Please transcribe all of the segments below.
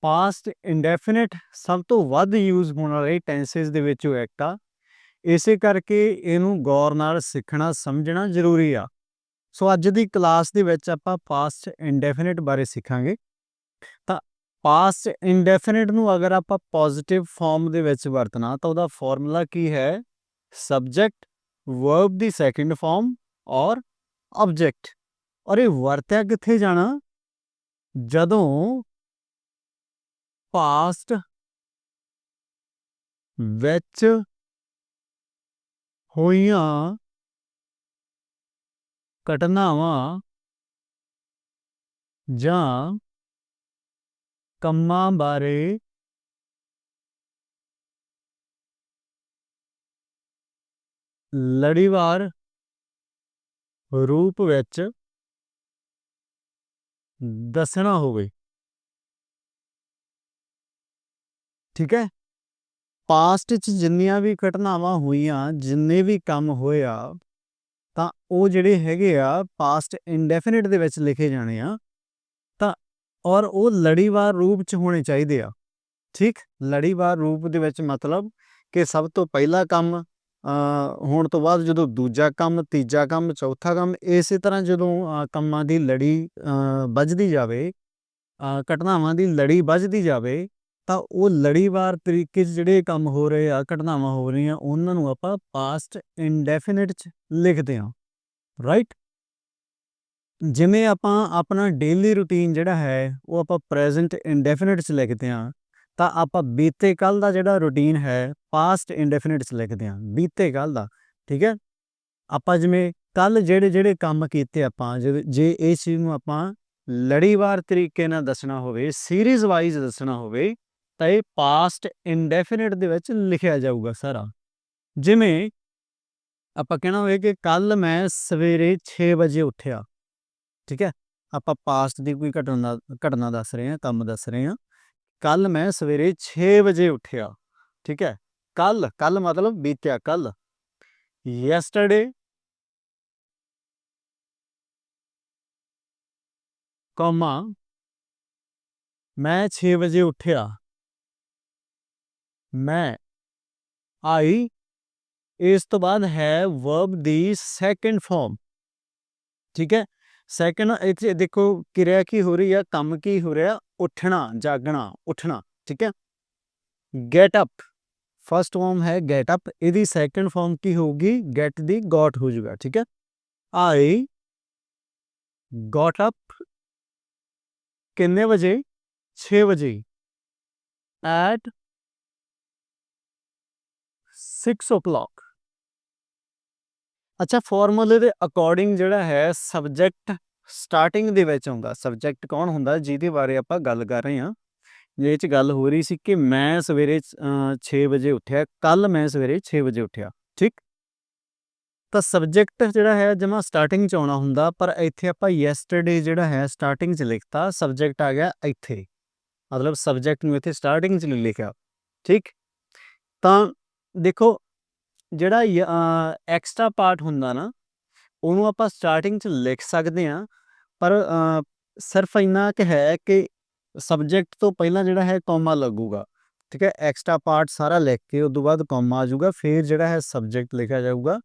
Past ਇੰਡੈਫਿਨਿਟ ਸਭ ਤੋਂ ਵੱਧ ਯੂਜ਼ ਹੋਣ ਵਾਲੇ ਟੈਂਸਸ ਦੇ ਵਿੱਚ ਉਹ ਐਕਟ ਆ। ਇਸੇ ਕਰਕੇ ਇਹਨੂੰ ਗੌਰ ਨਾਲ ਸਿੱਖਣਾ, ਸਮਝਣਾ ਜ਼ਰੂਰੀ ਆ। ਸੋ ਅੱਜ ਦੀ ਕਲਾਸ ਦੇ ਵਿੱਚ ਆਪਾਂ ਪਾਸਟ ਇੰਡੈਫਿਨਿਟ ਬਾਰੇ ਸਿੱਖਾਂਗੇ। ਤਾਂ ਪਾਸਟ ਇੰਡੈਫਿਨਿਟ ਨੂੰ ਅਗਰ ਆਪਾਂ ਪੋਜ਼ਿਟਿਵ ਫਾਰਮ ਦੇ ਵਿੱਚ ਵਰਤਣਾ, ਤਾਂ ਉਹਦਾ ਫਾਰਮੂਲਾ ਕੀ ਹੈ? ਸਬਜੈਕਟ ਵਰਬ ਦੀ ਸੈਕੰਡ ਫਾਰਮ ਔਰ ਆਬਜੈਕਟ ਔਰ ਇਹ ਵਰਤਿਆ ਕਿੱਥੇ ਜਾਣਾ? ਜਦੋਂ ਪਾਸਟ ਵਿੱਚ ਹੋਈਆਂ ਘਟਨਾਵਾਂ ਜਾਂ ਕੰਮਾਂ ਬਾਰੇ ਲੜੀਵਾਰ ਰੂਪ ਵਿੱਚ ਦੱਸਣਾ ਹੋਵੇ। ਠੀਕ ਹੈ? ਪਾਸਟ 'ਚ ਜਿੰਨੀਆਂ ਵੀ ਘਟਨਾਵਾਂ ਹੋਈਆਂ, ਜਿੰਨੇ ਵੀ ਕੰਮ ਹੋਇਆ ਤਾਂ ਉਹ ਜਿਹੜੇ ਹੈਗੇ ਆ ਪਾਸਟ ਇਨਡੈਫੀਨਿਟ ਦੇ ਵਿੱਚ ਲਿਖੇ ਜਾਣੇ ਆ, ਤਾਂ ਔਰ ਉਹ ਲੜੀਵਾਰ ਰੂਪ 'ਚ ਹੋਣੇ ਚਾਹੀਦੇ ਆ। ਠੀਕ? ਲੜੀਵਾਰ ਰੂਪ ਦੇ ਵਿੱਚ ਮਤਲਬ ਕਿ ਸਭ ਤੋਂ ਪਹਿਲਾ ਕੰਮ ਹੋਣ ਤੋਂ ਬਾਅਦ ਜਦੋਂ ਦੂਜਾ ਕੰਮ, ਤੀਜਾ ਕੰਮ, ਚੌਥਾ ਕੰਮ, ਇਸੇ ਤਰ੍ਹਾਂ ਜਦੋਂ ਕੰਮਾਂ ਦੀ ਲੜੀ ਵੱਜਦੀ ਜਾਵੇ ਘਟਨਾਵਾਂ ਦੀ ਲੜੀ ਵੱਜਦੀ ਜਾਵੇ ਤਾਂ ਉਹ ਲੜੀਵਾਰ ਤਰੀਕੇ 'ਚ ਜਿਹੜੇ ਕੰਮ ਹੋ ਰਹੇ ਆ, ਘਟਨਾਵਾਂ ਹੋ ਰਹੀਆਂ, ਉਹਨਾਂ ਨੂੰ ਆਪਾਂ ਪਾਸਟ ਇਨਡੈਫੀਨਿਟ 'ਚ ਲਿਖਦੇ ਹਾਂ ਰਾਈਟ ਜਿਵੇਂ ਆਪਾਂ ਆਪਣਾ ਡੇਲੀ ਰੁਟੀਨ ਜਿਹੜਾ ਹੈ, ਉਹ ਆਪਾਂ ਪ੍ਰੈਜ਼ੈਂਟ ਇੰਡੈਫਿਨਿਟ 'ਚ ਲਿਖਦੇ ਹਾਂ, ਤਾਂ ਆਪਾਂ ਬੀਤੇ ਕੱਲ ਦਾ ਜਿਹੜਾ ਰੁਟੀਨ ਹੈ ਪਾਸਟ ਇੰਡੈਫਿਨਿਟ 'ਚ ਲਿਖਦੇ ਹਾਂ, ਬੀਤੇ ਕੱਲ ਦਾ, ਠੀਕ ਹੈ? ਆਪਾਂ ਜਿਵੇਂ ਕੱਲ ਜਿਹੜੇ ਜਿਹੜੇ ਕੰਮ ਕੀਤੇ ਆਪਾਂ ਜੇ ਇਸ ਚੀਜ਼ ਨੂੰ ਆਪਾਂ ਲੜੀਵਾਰ ਤਰੀਕੇ ਨਾਲ ਦੱਸਣਾ ਹੋਵੇ ਸੀਰੀਜ਼ ਵਾਈਜ਼ ਦੱਸਣਾ ਹੋਵੇ ਤਾਂ ਇਹ ਪਾਸਟ ਇਨਡੈਫੀਨਿਟ ਦੇ ਵਿੱਚ ਲਿਖਿਆ ਜਾਊਗਾ ਸਾਰਾ। ਜਿਵੇਂ ਆਪਾਂ ਕਹਿਣਾ ਹੋਵੇ ਕਿ ਕੱਲ ਮੈਂ ਸਵੇਰੇ 6 ਵਜੇ ਉੱਠਿਆ, ਠੀਕ ਹੈ? ਆਪਾਂ ਪਾਸਟ ਦੀ ਕੋਈ ਘਟਨਾ ਘਟਨਾ ਦੱਸ ਰਹੇ ਹਾਂ, ਕੰਮ ਦੱਸ ਰਹੇ ਹਾਂ। ਕੱਲ ਮੈਂ ਸਵੇਰੇ 6 ਵਜੇ ਉੱਠਿਆ, ਠੀਕ ਹੈ? ਕੱਲ ਕੱਲ ਮਤਲਬ ਬੀਤਿਆ ਕੱਲ ਯੈਸਟਰਡੇ ਕਮਾ ਮੈਂ 6 ਵਜੇ ਉੱਠਿਆ। ਮੈਂ ਆਈ ਇਸ ਤੋਂ ਬਾਅਦ ਹੈ ਵਰਬ ਦੀ ਸੈਕੰਡ ਫਾਰਮ ਠੀਕ ਹੈ ਸੈਕੰਡ ਇੱਥੇ ਦੇਖੋ ਕਿਰਿਆ ਕੀ ਹੋ ਰਹੀ ਹੈ ਕੰਮ ਕੀ ਹੋ ਰਿਹਾ ਉੱਠਣਾ ਜਾਗਣਾ ਉੱਠਣਾ ਠੀਕ ਹੈ ਗੈਟ ਅਪ ਫਰਸਟ ਫਾਰਮ ਹੈ ਗੈਟ ਅਪ ਇਹਦੀ ਸੈਕੰਡ ਫਾਰਮ ਕੀ ਹੋਊਗੀ ਗੈਟ ਦੀ ਗॉट ਹੋ ਜਾਊਗਾ ਠੀਕ ਹੈ ਆਈ ਗॉट ਅਪ ਕਿੰਨੇ ਵਜੇ 6 ਵਜੇ ਐਟ 6 o'clock. ਅੱਛਾ ਫਾਰਮੂਲੇ ਦੇ ਅਕੋਰਡਿੰਗ ਜਿਹੜਾ ਹੈ ਸਬਜੈਕਟ ਸਟਾਰਟਿੰਗ ਦੇ ਵਿੱਚ ਆਉਂਦਾ। ਸਬਜੈਕਟ ਕੌਣ ਹੁੰਦਾ, ਜਿਹਦੇ ਬਾਰੇ ਆਪਾਂ ਗੱਲ ਕਰ ਰਹੇ ਹਾਂ। ਜੇ ਚ ਗੱਲ ਹੋ ਰਹੀ ਸੀ ਕਿ ਮੈਂ ਸਵੇਰੇ 6 ਵਜੇ ਉੱਠਿਆ ਕੱਲ ਮੈਂ ਸਵੇਰੇ 6 ਵਜੇ ਉੱਠਿਆ, ਠੀਕ? ਤਾਂ ਸਬਜੈਕਟ ਜਿਹੜਾ ਹੈ ਜਮਾ ਸਟਾਰਟਿੰਗ ਚ ਆਉਣਾ ਹੁੰਦਾ, ਪਰ ਇੱਥੇ ਆਪਾਂ ਯੈਸਟਰਡੇ ਜਿਹੜਾ ਹੈ ਸਟਾਰਟਿੰਗ ਚ ਲਿਖਤਾ ਸਬਜੈਕਟ ਆ ਗਿਆ ਇੱਥੇ। ਮਤਲਬ ਸਬਜੈਕਟ ਨੂੰ ਇੱਥੇ ਸਟਾਰਟਿੰਗ ਚ ਲਿਖਿਆ, ਠੀਕ? ਤਾਂ ਦੇਖੋ, ਜਿਹੜਾ ਐਕਸਟਰਾ ਪਾਰਟ ਹੁੰਦਾ ਨਾ, ਉਹਨੂੰ ਆਪਾਂ ਸਟਾਰਟਿੰਗ 'ਚ ਲਿਖ ਸਕਦੇ ਆ ਪਰ ਸਿਰਫ ਇੰਨਾ ਕਿ ਹੈ ਕਿ ਸਬਜੈਕਟ ਤੋਂ ਪਹਿਲਾਂ ਜਿਹੜਾ ਹੈ ਕੋਮਾ ਲੱਗੂਗਾ, ਠੀਕ ਹੈ? ਐਕਸਟਰਾ ਪਾਰਟ ਸਾਰਾ ਲਿਖ ਕੇ ਉਸ ਤੋਂ ਬਾਅਦ ਕੋਮਾ ਆ ਜਾਊਗਾ, ਫਿਰ ਜਿਹੜਾ ਹੈ ਸਬਜੈਕਟ ਲਿਖਿਆ ਜਾਊਗਾ।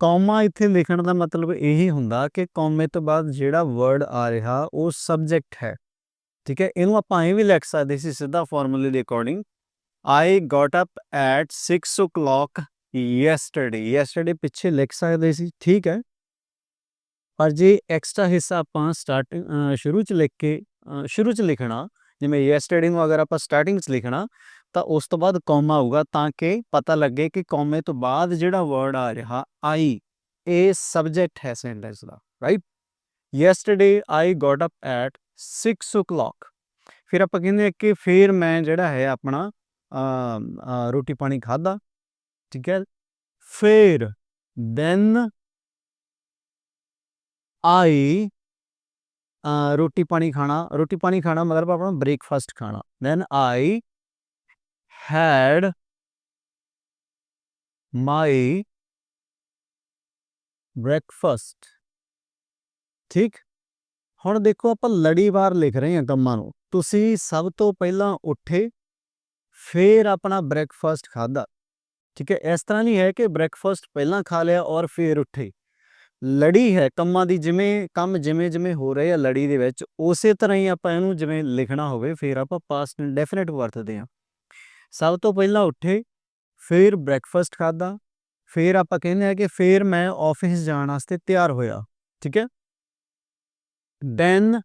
ਕੋਮਾ ਇੱਥੇ ਲਿਖਣ ਦਾ ਮਤਲਬ ਇਹੀ ਹੁੰਦਾ ਕਿ ਕੋਮੇ ਤੋਂ ਬਾਅਦ ਜਿਹੜਾ ਵਰਡ ਆ ਰਿਹਾ, ਉਹ ਸਬਜੈਕਟ ਹੈ, ਠੀਕ ਹੈ? ਇਹਨੂੰ ਆਪਾਂ ਐਵੇਂ ਵੀ ਲਿਖ ਸਕਦੇ ਸੀ ਸਿੱਧਾ ਫਾਰਮੂਲੇ ਦੇ according I got up at 6 o'clock yesterday. yesterday ਪਿੱਛੇ ਲਿਖ ਸਕਦੇ ਸੀ। ਠੀਕ ਹੈ। ਪਰ ਜੇ ਐਕਸਟਰਾ ਹਿੱਸਾ ਆਪਾਂ ਸਟਾਰਟਿੰਗ ਸ਼ੁਰੂ ਚ ਲਿਖ ਕੇ ਸ਼ੁਰੂ ਚ ਲਿਖਣਾ, ਜਿਵੇਂ yesterday ਨੂੰ ਅਗਰ ਆਪਾਂ ਸਟਾਰਟਿੰਗ ਚ ਲਿਖਣਾ, ਤਾਂ ਉਸ ਤੋਂ ਬਾਅਦ ਕੋਮਾ ਹੋਊਗਾ ਤਾਂ ਕਿ ਪਤਾ ਲੱਗੇ ਕਿ ਕੋਮੇ ਤੋਂ ਬਾਅਦ ਜਿਹੜਾ ਵਰਡ ਆ ਰਿਹਾ ਆਈ ਇਹ ਸਬਜੈਕਟ ਹੈ sentence the write yesterday I got up at 6 o'clock ਫਿਰ ਆਪਾਂ ਕਹਿੰਦੇ ਕਿ ਫਿਰ ਮੈਂ ਜਿਹੜਾ ਹੈ ਆਪਣਾ ਰੋਟੀ ਪਾਣੀ ਖਾਦਾ ਠੀਕ ਹੈ। ਫਿਰ ਦੈਨ ਆਈ ਰੋਟੀ ਪਾਣੀ ਖਾਣਾ, ਰੋਟੀ ਪਾਣੀ ਖਾਣਾ ਮਤਲਬ ਆਪਣਾ ਬ੍ਰੇਕਫਾਸਟ ਖਾਣਾ। Then I had my breakfast ਠੀਕ? ਹੁਣ ਦੇਖੋ ਆਪਾਂ ਲੜੀਵਾਰ ਲਿਖ ਰਹੇ ਹਾਂ ਕੰਮਾਂ ਨੂੰ। ਤੁਸੀਂ ਸਭ ਤੋਂ ਪਹਿਲਾਂ ਉੱਠੇ ਫਿਰ ਆਪਣਾ ਬ੍ਰੇਕਫਾਸਟ ਖਾਦਾ ਠੀਕ ਹੈ, ਇਸ ਤਰ੍ਹਾਂ ਨਹੀਂ ਹੈ ਕਿ ਬ੍ਰੇਕਫਾਸਟ ਪਹਿਲਾਂ ਖਾ ਲਿਆ ਔਰ ਫਿਰ ਉੱਠੇ। ਲੜੀ ਹੈ, ਕੰਮਾਂ ਦੀ ਜਿਵੇਂ ਕੰਮ ਜਿਵੇਂ ਜਿਵੇਂ ਹੋ ਰਹੇ ਆ ਲੜੀ ਦੇ ਵਿੱਚ, ਉਸੇ ਤਰ੍ਹਾਂ ਹੀ ਆਪਾਂ ਇਹਨੂੰ ਜਿਵੇਂ ਲਿਖਣਾ ਹੋਵੇ, ਫਿਰ ਆਪਾਂ ਪਾਸਟ ਇੰਡੈਫੀਨਿਟ ਵਰਤਦੇ ਹਾਂ। ਸਭ ਤੋਂ ਪਹਿਲਾਂ ਉੱਠੇ, ਫਿਰ ਬ੍ਰੇਕਫਾਸਟ ਖਾਦਾ ਫਿਰ ਆਪਾਂ ਕਹਿੰਦੇ ਆ ਕਿ ਫਿਰ ਮੈਂ ਆਫਿਸ ਜਾਣ ਵਾਸਤੇ ਤਿਆਰ ਹੋਇਆ। ਠੀਕ ਹੈ? Then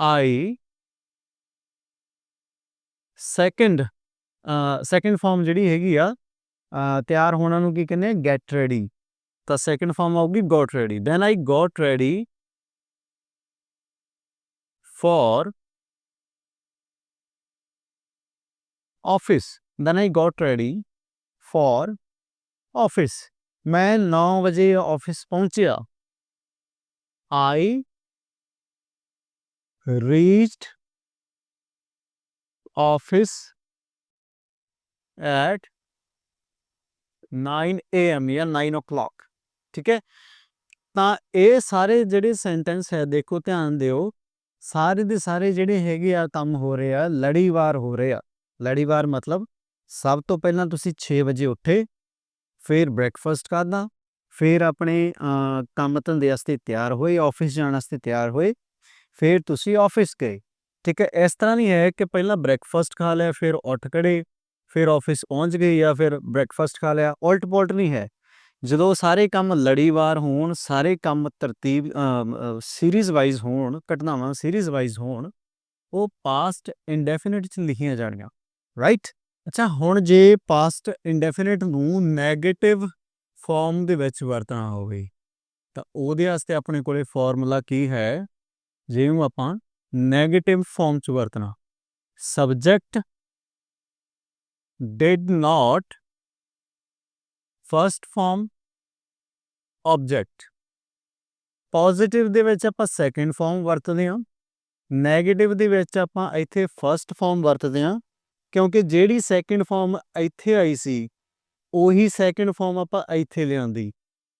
I second second form ਜਿਹੜੀ ਹੈਗੀ ਆ ਤਿਆਰ ਹੋਣਾ ਨੂੰ ਕੀ ਕਹਿੰਦੇ ਗੈਟ ਰੈਡੀ ਤਾਂ ਸੈਕੰਡ ਫਾਰਮ ਆਊਗੀ got ready then I got ready for office then I got ready for office ਮੈਂ 9 ਵਜੇ ਆਫਿਸ ਪਹੁੰਚਿਆ। ਆਈ reached office at 9 am ਜਾਂ 9 o'clock, ਠੀਕ ਹੈ? ਤਾਂ ਇਹ ਸਾਰੇ ਜਿਹੜੇ ਸੈਂਟੈਂਸ ਹੈ, ਦੇਖੋ ਧਿਆਨ ਦਿਓ, ਸਾਰੇ ਦੇ ਸਾਰੇ ਜਿਹੜੇ ਹੈਗੇ ਆ ਕੰਮ ਹੋ ਰਹੇ ਆ, ਲੜੀਵਾਰ ਹੋ ਰਹੇ ਆ। ਲੜੀਵਾਰ ਮਤਲਬ ਸਭ ਤੋਂ ਪਹਿਲਾਂ ਤੁਸੀਂ 6 ਵਜੇ ਉੱਠੇ, ਫਿਰ ਬ੍ਰੇਕਫਾਸਟ ਕਰਨਾ ਫਿਰ ਆਪਣੇ ਕੰਮ ਧੰਦੇ ਵਾਸਤੇ ਤਿਆਰ ਹੋਏ ਆਫਿਸ ਜਾਣ ਵਾਸਤੇ ਤਿਆਰ ਹੋਏ, ਫਿਰ ਤੁਸੀਂ ਆਫਿਸ ਗਏ। ਠੀਕ ਹੈ, ਇਸ ਤਰ੍ਹਾਂ ਨਹੀਂ ਹੈ ਕਿ ਪਹਿਲਾਂ ਬ੍ਰੇਕਫਾਸਟ ਖਾ ਲਿਆ, ਫਿਰ ਉੱਠ ਖੜੇ, ਫਿਰ ਆਫਿਸ ਪਹੁੰਚ ਗਏ ਜਾਂ ਫਿਰ ਬ੍ਰੇਕਫਾਸਟ ਖਾ ਲਿਆ ਉਲਟ ਪੁਲਟ ਨਹੀਂ ਹੈ। ਜਦੋਂ ਸਾਰੇ ਕੰਮ ਲੜੀਵਾਰ ਹੋਣ, ਸਾਰੇ ਕੰਮ ਤਰਤੀਬ ਸੀਰੀਜ਼ ਵਾਈਜ਼ ਹੋਣ, ਘਟਨਾਵਾਂ ਸੀਰੀਜ਼ ਵਾਈਜ਼ ਹੋਣ, ਉਹ ਪਾਸਟ ਇਨਡੈਫੀਨਿਟ ਚ ਲਿਖੀਆਂ ਜਾਣੀਆਂ ਰਾਈਟ ਅੱਛਾ, ਹੁਣ ਜੇ ਪਾਸਟ ਇਨਡੈਫੀਨਿਟ ਨੂੰ 네ਗੇਟਿਵ ਫਾਰਮ ਦੇ ਵਿੱਚ ਵਰਤਣਾ ਹੋਵੇ, ਤਾਂ ਉਹਦੇ ਵਾਸਤੇ ਆਪਣੇ ਕੋਲੇ ਫਾਰਮੂਲਾ ਕੀ ਹੈ? ਜਿਹਨੂੰ ਆਪਾਂ ਨੈਗੇਟਿਵ ਫਾਰਮ ਚ ਵਰਤਣਾ। Subject did not first form object positive ਦੇ ਵਿੱਚ ਆਪਾਂ ਸੈਕੰਡ ਫਾਰਮ ਵਰਤਦੇ ਹਾਂ। ਨੈਗੇਟਿਵ ਦੇ ਵਿੱਚ ਆਪਾਂ ਇੱਥੇ ਫਰਸਟ ਫਾਰਮ ਵਰਤਦੇ ਹਾਂ। ਕਿਉਂਕਿ ਜਿਹੜੀ ਸੈਕੰਡ ਫਾਰਮ ਇੱਥੇ ਆਈ ਸੀ, ਉਹੀ ਸੈਕੰਡ ਫਾਰਮ ਆਪਾਂ ਇੱਥੇ ਲਿਆਂਦੀ।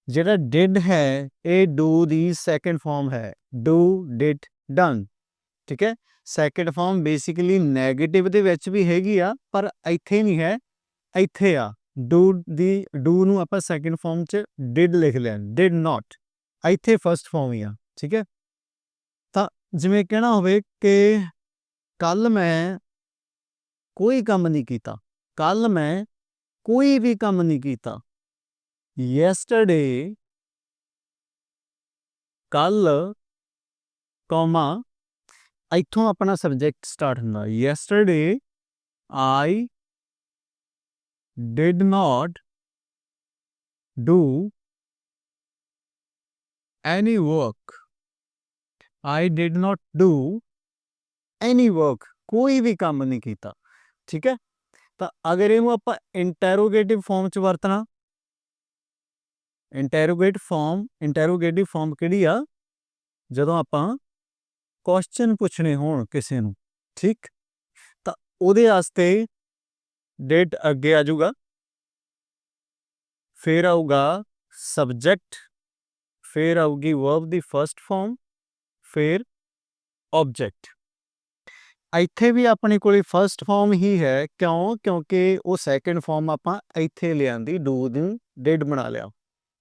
ਜਿਹੜਾ ਡਿਡ ਹੈ, ਇਹ ਡੂ ਦੀ ਸੈਕੰਡ ਫਾਰਮ ਹੈ। ਡੂ ਡਿਡ ਡਨ ਠੀਕ ਹੈ? ਸੈਕਿੰਡ ਫਾਰਮ ਬੇਸਿਕਲੀ 네ਗੇਟਿਵ ਦੇ ਵਿੱਚ ਵੀ ਹੈਗੀ ਆ, ਪਰ ਇੱਥੇ ਨਹੀਂ ਹੈ, ਇੱਥੇ ਆ। ਡੂ ਦੀ ਡੂ ਨੂੰ ਆਪਾਂ ਸੈਕਿੰਡ ਫਾਰਮ ਚ ਡਿਡ ਲਿਖ ਲਿਆ ਡਿਡ not ਇੱਥੇ ਫਰਸਟ ਫਾਰਮ ਹੀ ਆ, ਠੀਕ ਹੈ? ਤਾਂ ਜਿਵੇਂ ਕਹਿਣਾ ਹੋਵੇ ਕਿ ਕੱਲ ਮੈਂ ਕੋਈ ਕੰਮ ਨਹੀਂ ਕੀਤਾ ਕੱਲ ਮੈਂ ਕੋਈ ਵੀ ਕੰਮ ਨਹੀਂ ਕੀਤਾ। ਯੈਸਟਰਡੇ ਕੱਲ ਕੋਮਾ ਇੱਥੋਂ ਆਪਣਾ ਸਬਜੈਕਟ ਸਟਾਰਟ ਹੁੰਦਾ। Yesterday I did not do any work I did not do any work ਕੋਈ ਵੀ ਕੰਮ ਨਹੀਂ ਕੀਤਾ। ਠੀਕ ਹੈ? ਤਾਂ ਅਗਰ ਇਹਨੂੰ ਆਪਾਂ ਇੰਟਰੋਗੇਟਿਵ ਫਾਰਮ ਚ ਵਰਤਣਾ ਇੰਟਰੋਗੇਟ ਫਾਰਮ ਇੰਟਰੋਗੇਟਿਵ ਫਾਰਮ ਕਿਹੜੀ ਆ? ਜਦੋਂ ਆਪਾਂ ਕੁਐਸਚਨ ਪੁੱਛਣੇ ਹੋਣ ਕਿਸੇ ਨੂੰ, ਠੀਕ? ਤਾਂ ਉਹਦੇ ਵਾਸਤੇ ਡੇਟ ਅੱਗੇ ਆ ਜਾਊਗਾ। ਫਿਰ ਆਊਗਾ ਸਬਜੈਕਟ ਫਿਰ ਆਊਗੀ ਵਰਬ ਦੀ ਫਰਸਟ ਫਾਰਮ ਫਿਰ ਆਬਜੈਕਟ ਇੱਥੇ ਵੀ ਆਪਣੇ ਕੋਲੇ ਫਰਸਟ ਫਾਰਮ ਹੀ ਹੈ, ਕਿਉਂ? ਕਿਉਂਕਿ ਉਹ ਸੈਕੰਡ ਫਾਰਮ ਆਪਾਂ ਇੱਥੇ ਲਿਆਂਦੀ ਡੂ ਦੀ ਡਿਡ ਬਣਾ ਲਿਆ।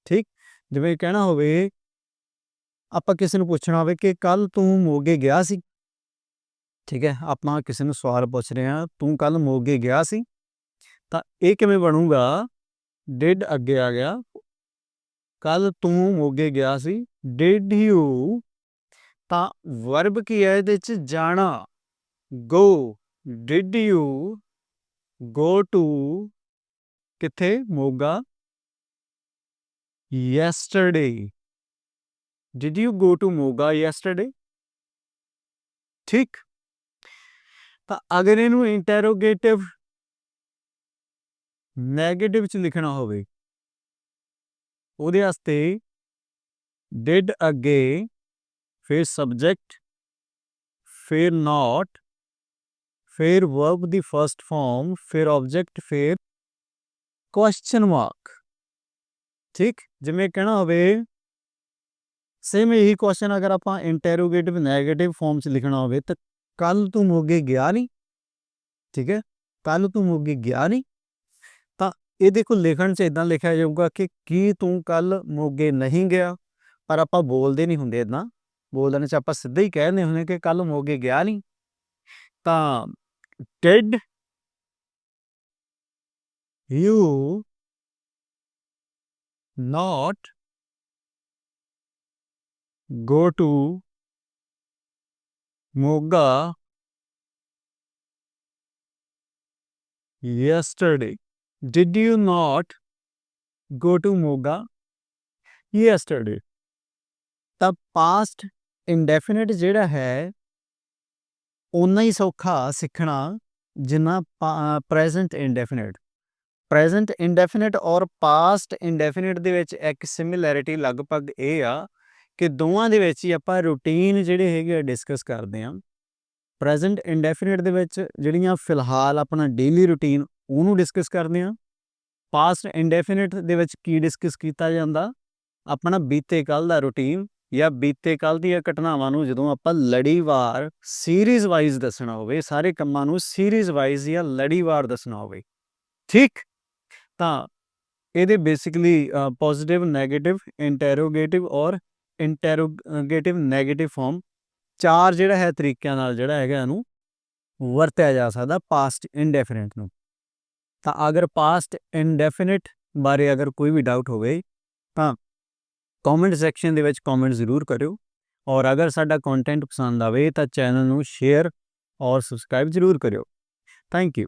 ਠੀਕ? ਜਿਵੇਂ ਕਹਿਣਾ ਹੋਵੇ ਆਪਾਂ ਕਿਸੇ ਨੂੰ ਪੁੱਛਣਾ ਹੋਵੇ ਕਿ ਕੱਲ ਤੂੰ ਮੋਗੇ ਗਿਆ ਸੀ? ਠੀਕ ਹੈ, ਆਪਾਂ ਕਿਸੇ ਨੂੰ ਸਵਾਲ ਪੁੱਛ ਰਹੇ ਹਾਂ, ਤੂੰ ਕੱਲ ਮੋਗੇ ਗਿਆ ਸੀ? ਤਾਂ ਇਹ ਕਿਵੇਂ ਬਣੂਗਾ? ਡਿਡ ਅੱਗੇ ਆ ਗਿਆ। ਕੱਲ ਤੂੰ ਮੋਗੇ ਗਿਆ ਸੀ, ਡਿਡ ਯੂ। ਤਾਂ ਵਰਬ ਕੀ ਹੈ ਇਹਦੇ ਚ? ਜਾਣਾ। Go did you. Go to ਕਿੱਥੇ? Moga. Yesterday did you go to moga yesterday? ਠੀਕ ਤਾਂ ਅਗਰ ਇਹਨੂੰ ਇੰਟਰੋਗੇਟਿਵ 네ਗੇਟਿਵ ਚ ਲਿਖਣਾ ਹੋਵੇ ਉਹਦੇ ਵਾਸਤੇ did ਅੱਗੇ ਫਿਰ ਸਬਜੈਕਟ ਫਿਰ not ਫਿਰ verb ਦੀ ਫਰਸਟ ਫਾਰਮ ਫਿਰ ਆਬਜੈਕਟ ਫਿਰ ਕੁਐਸਚਨ ਮਾਰਕ ਠੀਕ ਜਿਵੇਂ ਕਹਿਣਾ ਹੋਵੇ ਸੇਮ ਇਹੀ ਕੁਐਸਚਨ ਅਗਰ ਆਪਾਂ ਇੰਟਰੋਗੇਟਿਵ 네ਗੇਟਿਵ ਫਾਰਮ ਚ ਲਿਖਣਾ ਹੋਵੇ ਤਾਂ ਕੱਲ ਤੂੰ ਮੋਗੇ ਗਿਆ ਨਹੀਂ ਠੀਕ ਹੈ? ਕੱਲ ਤੂੰ ਮੋਗੇ ਗਿਆ ਨਹੀਂ ਤਾਂ ਇਹ ਦੇਖੋ ਲਿਖਣ 'ਚ ਇਦਾਂ ਲਿਖਿਆ ਜਾਊਗਾ ਕਿ ਕੀ ਤੂੰ ਕੱਲ ਮੋਗੇ ਨਹੀਂ ਗਿਆ, ਪਰ ਆਪਾਂ ਬੋਲਦੇ ਨਹੀਂ ਹੁੰਦੇ ਇਦਾਂ ਬੋਲਣ 'ਚ ਆਪਾਂ ਸਿੱਧਾ ਹੀ ਕਹਿੰਦੇ ਹੁੰਦੇ ਕਿ ਕੱਲ ਮੋਗੇ ਗਿਆ ਨਹੀਂ ਤਾਂ did you not go to Moga yesterday. Did you not go to Moga yesterday? ਤਾਂ ਪਾਸਟ ਇਨਡੈਫੀਨਿਟ ਜਿਹੜਾ ਹੈ ਉਨਾ ਹੀ ਸੌਖਾ ਸਿੱਖਣਾ ਜਿੰਨਾ ਪ੍ਰੈਜ਼ੈਂਟ ਇਨਡੈਫੀਨਿਟ ਪ੍ਰੈਜ਼ੈਂਟ ਇਨਡੈਫੀਨਿਟ ਔਰ ਪਾਸਟ ਇਨਡੈਫੀਨਿਟ ਦੇ ਵਿੱਚ ਇੱਕ ਸਿਮਿਲੈਰਿਟੀ ਲਗਭਗ ਇਹ ਆ ਕਿ ਦੋਵਾਂ ਦੇ ਵਿੱਚ ਹੀ ਆਪਾਂ ਰੂਟੀਨ ਜਿਹੜੇ ਹੈਗੇ ਆ ਡਿਸਕਸ ਕਰਦੇ ਆਂ ਪ੍ਰੈਜ਼ੈਂਟ indefinite ਦੇ ਵਿੱਚ ਜਿਹੜੀਆਂ ਫਿਲਹਾਲ ਆਪਣਾ ਡੇਲੀ ਰੂਟੀਨ ਉਹਨੂੰ ਡਿਸਕਸ ਕਰਦੇ ਆਂ ਪਾਸਟ indefinite ਦੇ ਵਿੱਚ ਕੀ ਡਿਸਕਸ ਕੀਤਾ ਜਾਂਦਾ? ਆਪਣਾ ਬੀਤੇ ਕੱਲ ਦਾ ਰੂਟੀਨ ਜਾਂ ਬੀਤੇ ਕੱਲ ਦੀਆਂ ਘਟਨਾਵਾਂ ਨੂੰ ਜਦੋਂ ਆਪਾਂ ਲੜੀਵਾਰ ਸੀਰੀਜ਼ ਵਾਈਜ਼ ਦੱਸਣਾ ਹੋਵੇ, ਸਾਰੇ ਕੰਮਾਂ ਨੂੰ ਸੀਰੀਜ਼ ਵਾਈਜ਼ ਜਾਂ ਲੜੀਵਾਰ ਦੱਸਣਾ ਹੋਵੇ। ਠੀਕ? ਤਾਂ ਇਹਦੇ ਬੇਸਿਕਲੀ ਪੋਜ਼ਿਟਿਵ 네ਗੇਟਿਵ ਇੰਟਰੋਗੇਟਿਵ ਔਰ ਇੰਟਰੋਗੇਟਿਵ 네ਗੇਟਿਵ ਫਾਰਮ ਚਾਰ ਜਿਹੜਾ ਹੈ ਤਰੀਕਿਆਂ ਨਾਲ ਜਿਹੜਾ ਹੈਗਾ ਇਹਨੂੰ ਵਰਤਿਆ ਜਾ ਸਕਦਾ ਪਾਸਟ ਇਨਡੈਫੀਨਿਟ ਨੂੰ। ਤਾਂ ਅਗਰ ਪਾਸਟ ਇਨਡੈਫੀਨਿਟ ਬਾਰੇ ਅਗਰ ਕੋਈ ਵੀ ਡਾਊਟ ਹੋਵੇ ਤਾਂ ਕਮੈਂਟ ਸੈਕਸ਼ਨ ਦੇ ਵਿੱਚ ਕਮੈਂਟ ਜ਼ਰੂਰ ਕਰਿਓ ਔਰ ਅਗਰ ਸਾਡਾ ਕੰਟੈਂਟ ਪਸੰਦ ਆਵੇ ਤਾਂ ਚੈਨਲ ਨੂੰ ਸ਼ੇਅਰ ਔਰ ਸਬਸਕ੍ਰਾਈਬ ਜ਼ਰੂਰ ਕਰਿਓ। Thank you